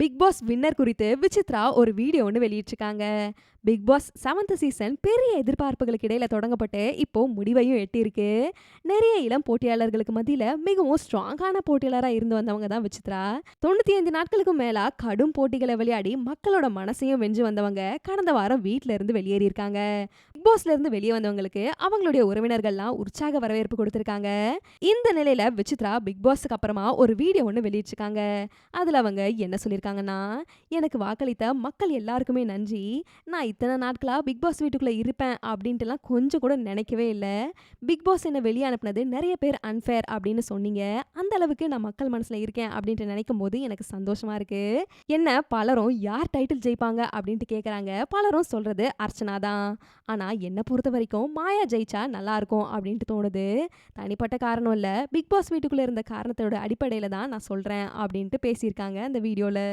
Big pass winner குறித்து விசித்ரா ஒரு video ஒன்று வெளியிட்டிருக்காங்க. பிக் பாஸ் செவன்த் சீசன் பெரிய எதிர்பார்ப்புகளுக்கு இடையில தொடங்கப்பட்டு இப்போ முடிவையும் எட்டியிருக்கு. நிறைய இளம் போட்டியாளர்களுக்கு மத்தியில மிகவும் ஸ்ட்ராங்கான போட்டியாளராக இருந்து வந்தவங்க தான் விசித்ரா. தொண்ணூத்தி ஐந்து நாட்களுக்கு மேலே கடும் போட்டிகளை விளையாடி மக்களோட மனசையும் வென்று வந்தவங்க கடந்த வாரம் வீட்டில இருந்து வெளியேறியிருக்காங்க. பிக் பாஸ்ல இருந்து வெளியே வந்தவங்களுக்கு அவங்களுடைய உறவினர்கள்லாம் உற்சாக வரவேற்பு கொடுத்திருக்காங்க. இந்த நிலையில விசித்ரா பிக் பாஸ்க்கு அப்புறமா ஒரு வீடியோ ஒன்று வெளியிட்டிருக்காங்க. அதுல அவங்க என்ன சொல்லியிருக்காங்க? சொல்லியிருக்காங்கன்னா எனக்கு வாக்களித்த மக்கள் எல்லாருக்குமே நன்றி. நான் இத்தனை நாட்களாக பிக் பாஸ் வீட்டுக்குள்ளே இருப்பேன் அப்படின்ட்டுலாம் கொஞ்சம் கூட நினைக்கவே இல்லை. பிக் பாஸ் என்னை வெளியே அனுப்புனது நிறைய பேர் அன்ஃபேர் அப்படின்னு சொன்னீங்க. அந்த அளவுக்கு நான் மக்கள் மனசில் இருக்கேன் அப்படின்ட்டு நினைக்கும் போது எனக்கு சந்தோஷமா இருக்கு. என்ன பலரும் யார் டைட்டில் ஜெயிப்பாங்க அப்படின்ட்டு கேட்குறாங்க பலரும் சொல்றது அர்ச்சனா தான். ஆனால் என்னை பொறுத்த வரைக்கும் மாயா ஜெயிச்சா நல்லா இருக்கும் அப்படின்ட்டு தோணுது. தனிப்பட்ட காரணம் இல்லை. பிக் பாஸ் வீட்டுக்குள்ளே இருந்த காரணத்தோட அடிப்படையில தான் நான் சொல்கிறேன் அப்படின்ட்டு பேசியிருக்காங்க அந்த வீடியோவில்